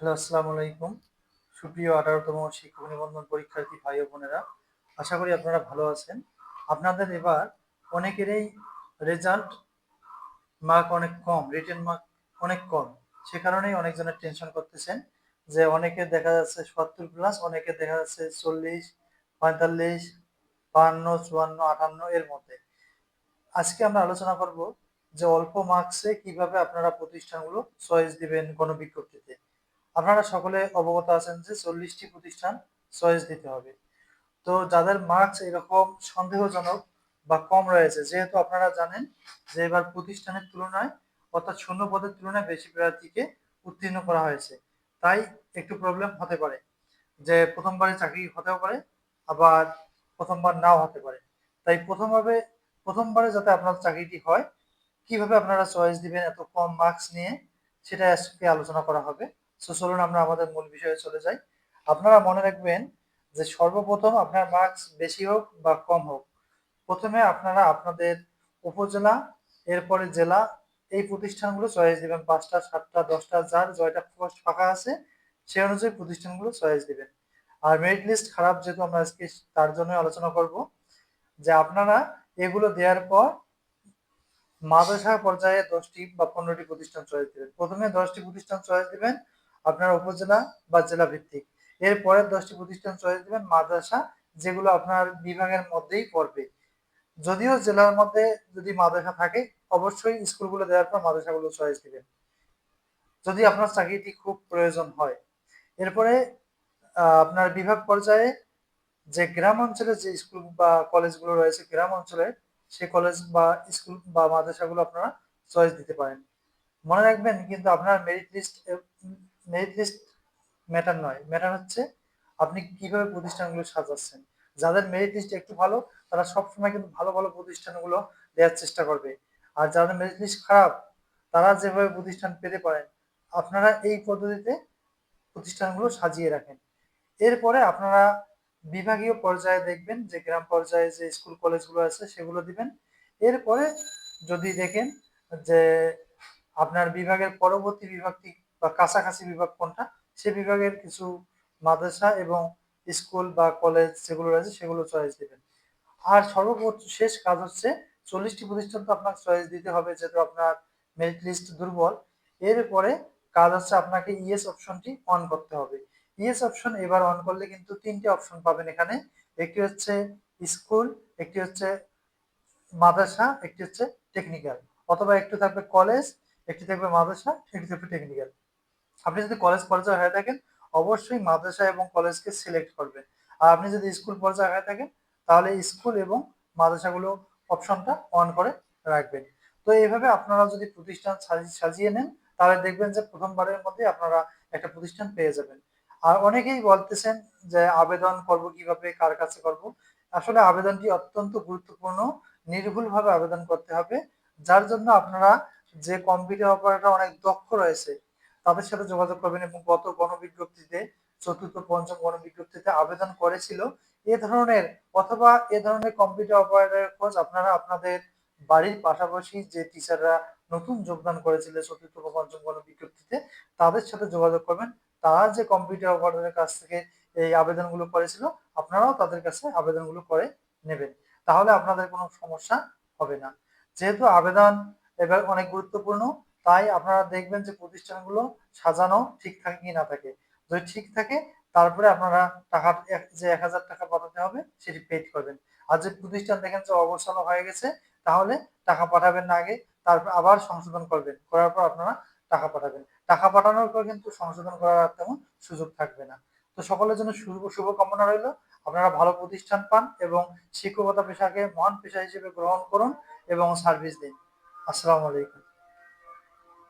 Hello, আসসালামু আলাইকুম। সুপ্রিয় আঠারোতম শিক্ষক নিবন্ধন পরীক্ষার্থী ভাই বোনেরা, আশা করি আপনারা ভালো আছেন। আপনাদের এবার অনেকেরই রেজাল্ট মার্ক অনেক কম রিটেন মার্ক অনেক কম। সে কারণেই অনেকজনের টেনশন করতেছেন যে অনেকে দেখা যাচ্ছে সত্তর প্লাস অনেকে দেখা যাচ্ছে চল্লিশ, পঁয়তাল্লিশ বাহান্ন চুয়ান্ন, আটান্ন এর মধ্যে। আজকে আমরা আলোচনা করব যে অল্প মার্কসে কীভাবে আপনারা প্রতিষ্ঠানগুলো চয়েস দিবেন কোনো বিজ্ঞপ্তিতে। আপনারা সকলে অবগত আছেন যে চল্লিশটি প্রতিষ্ঠান চয়েস দিতে হবে। তো যাদের মার্কস এরকম সন্দেহজনক বা কম রয়েছে, যেহেতু আপনারা জানেন যে এবার প্রতিষ্ঠানের তুলনায়, অর্থাৎ শূন্য পদের তুলনায় বেশি প্রার্থীকে উত্তীর্ণ করা হয়েছে। তাই একটু প্রবলেম হতে পারে, যে প্রথমবারে চাকরি হতেও পারে, আবার প্রথমবার নাও হতে পারে। তাই প্রথমভাবে, প্রথমবারে যাতে আপনার চাকরিটি হয়, কীভাবে আপনারা চয়েস দিবেন, এত কম মার্কস নিয়ে, সেটা আলোচনা করা হবে। সো চলুন আমরা আমাদের মূল বিষয়ে চলে যাই। আপনারা মনে রাখবেন যে সর্বপ্রথম আপনার মার্কস বেশি হোক বা কম হোক, প্রথমে আপনারা আপনাদের উপজেলা, এরপরে জেলা, এই প্রতিষ্ঠানগুলো চয়েস দিবেন। পাঁচটা, সাতটা, দশটা, যার জয়টা পোস্ট ফাঁকা আছে, সেই অনুযায়ী প্রতিষ্ঠানগুলো চয়েস দিবেন। আর মেরিট লিস্ট খারাপ যেহেতু আমরা আজকে তার জন্য আলোচনা করব, যে আপনারা এগুলো দেওয়ার পর মাদ্রাসা পর্যায়ে দশটি বা পনেরোটি প্রতিষ্ঠান চয়েস দিবেন। প্রথমে দশটি প্রতিষ্ঠান চয়েস দিবেন আপনার উপজেলা বা জেলা ভিত্তিক এরপরে দশটি প্রতিষ্ঠান চয়েস দিবেন মাদ্রাসা, যেগুলো আপনার বিভাগের মধ্যেই পড়বে। যদিও জেলার মধ্যে যদি মাদ্রাসা থাকে, অবশ্যই স্কুলগুলো দেওয়ার পর মাদ্রাসাগুলো চয়েস দিবেন। যদি আপনার চাকরিটি খুব প্রয়োজন হয়। এরপরে আপনার বিভাগ পর্যায়ে যে গ্রাম অঞ্চলে যে স্কুল বা কলেজগুলো রয়েছে, গ্রাম অঞ্চলে সেই কলেজ বা স্কুল বা মাদ্রাসাগুলো আপনারা চয়েস দিতে পারেন। মনে রাখবেন, কিন্তু আপনার merit list merit list matter নয়। ম্যাটার হচ্ছে আপনি কীভাবে প্রতিষ্ঠানগুলো সাজাচ্ছেন। যাদের মেরিট লিস্ট একটু ভালো, তারা সবসময় কিন্তু ভালো ভালো প্রতিষ্ঠানগুলো দেওয়ার চেষ্টা করবে। আর যাদের মেরিট লিস্ট খারাপ, তারা যেভাবে প্রতিষ্ঠান পেতে পারেন, আপনারা এই পদ্ধতিতে প্রতিষ্ঠানগুলো সাজিয়ে রাখেন। এরপরে আপনারা বিভাগীয় পর্যায়ে দেখবেন যে গ্রাম পর্যায়ে যে স্কুল কলেজগুলো আছে, সেগুলো দিবেন। এরপরে যদি দেখেন যে আপনার বিভাগের পরবর্তী বিভাগটি বা কাছাকাছি বিভাগ কোনটা? সে বিভাগের কিছু মাদ্রাসা এবং স্কুল বা কলেজ যেগুলো রয়েছে সেগুলো চয়েস দিবেন। আর সর্বোচ্চ শেষ কাজ হচ্ছে চল্লিশটি প্রতিষ্ঠান তো আপনাকে চয়েস দিতে হবে যেহেতু আপনার মেরিট লিস্ট দুর্বল। এরপরে কাজ হচ্ছে আপনাকে ইএস অপশনটি অন করতে হবে। ইএস অপশন এবার অন করলে কিন্তু তিনটি অপশন পাবেন এখানে। একটি হচ্ছে স্কুল, একটি হচ্ছে মাদ্রাসা, একটি হচ্ছে টেকনিক্যাল অথবা একটু থাকবে কলেজ, একটি থাকবে মাদ্রাসা, একটি থাকবে টেকনিক্যাল আপনি যদি কলেজ পর্যায়ে হয়ে থাকেন, অবশ্যই মাদ্রাসা এবং কলেজকে সিলেক্ট করবেন আর আপনি যদি স্কুল পর্যায়ে হয়ে থাকেন, তাহলে স্কুল এবং মাদ্রাসাগুলো অপশনটা অন করে রাখবেন। তো এইভাবে আপনারা যদি প্রতিষ্ঠান সাজিয়ে নেন, তাহলে দেখবেন যে প্রথমবারের মধ্যে আপনারা একটা প্রতিষ্ঠান পেয়ে যাবেন। আর অনেকেই বলতেছেন যে আবেদন করব কীভাবে, কার কাছে করব? আসলে আবেদনটি অত্যন্ত গুরুত্বপূর্ণ, নির্ভুলভাবে আবেদন করতে হবে, যার জন্য আপনারা যে কম্পিউটার অপারেটর অনেক দক্ষ রয়েছে তাদের সাথে যোগাযোগ করবেন এবং গত গণবিজ্ঞপ্তিতে, চতুর্থ, পঞ্চম গণবিজ্ঞপ্তিতে আবেদন করেছিল। এ ধরনের অথবা এ ধরনের কম্পিউটার অপারেটরের খোঁজ আপনারা আপনাদের বাড়ির পাশাপাশি যে টিচাররা নতুন যোগদান করেছিল চতুর্থ পঞ্চম গণবিজ্ঞপ্তিতে, তাদের সাথে যোগাযোগ করবেন। তারা যে কম্পিউটার অপারেটরের কাছ থেকে এই আবেদনগুলো করেছিল, আপনারাও তাদের কাছে আবেদনগুলো করে নেবেন। তাহলে আপনাদের কোনো সমস্যা হবে না। যেহেতু আবেদন এবার অনেক গুরুত্বপূর্ণ তাই আপনারা দেখবেন যে প্রতিষ্ঠানগুলো সাজানো ঠিক থাকে কি না থাকে। যদি ঠিক থাকে, তারপরে আপনারা টাকা যে এক হাজার টাকা পাঠাতে হবে, সেটি পেড করবেন। আর যে প্রতিষ্ঠান দেখেন যে অবসর হয়ে গেছে, তাহলে টাকা পাঠাবেন না আগে, তারপর আবার সংশোধন করবেন। করার পর আপনারা টাকা পাঠাবেন। টাকা পাঠানোর পর কিন্তু সংশোধন করার আর তেমন সুযোগ থাকবে না। তো সকলের জন্য শুভ, শুভকামনা রইল। আপনারা ভালো প্রতিষ্ঠান পান এবং শিক্ষকতা পেশাকে মহান পেশা হিসেবে গ্রহণ করুন এবং সার্ভিস দিন। আসসালামু আলাইকুম।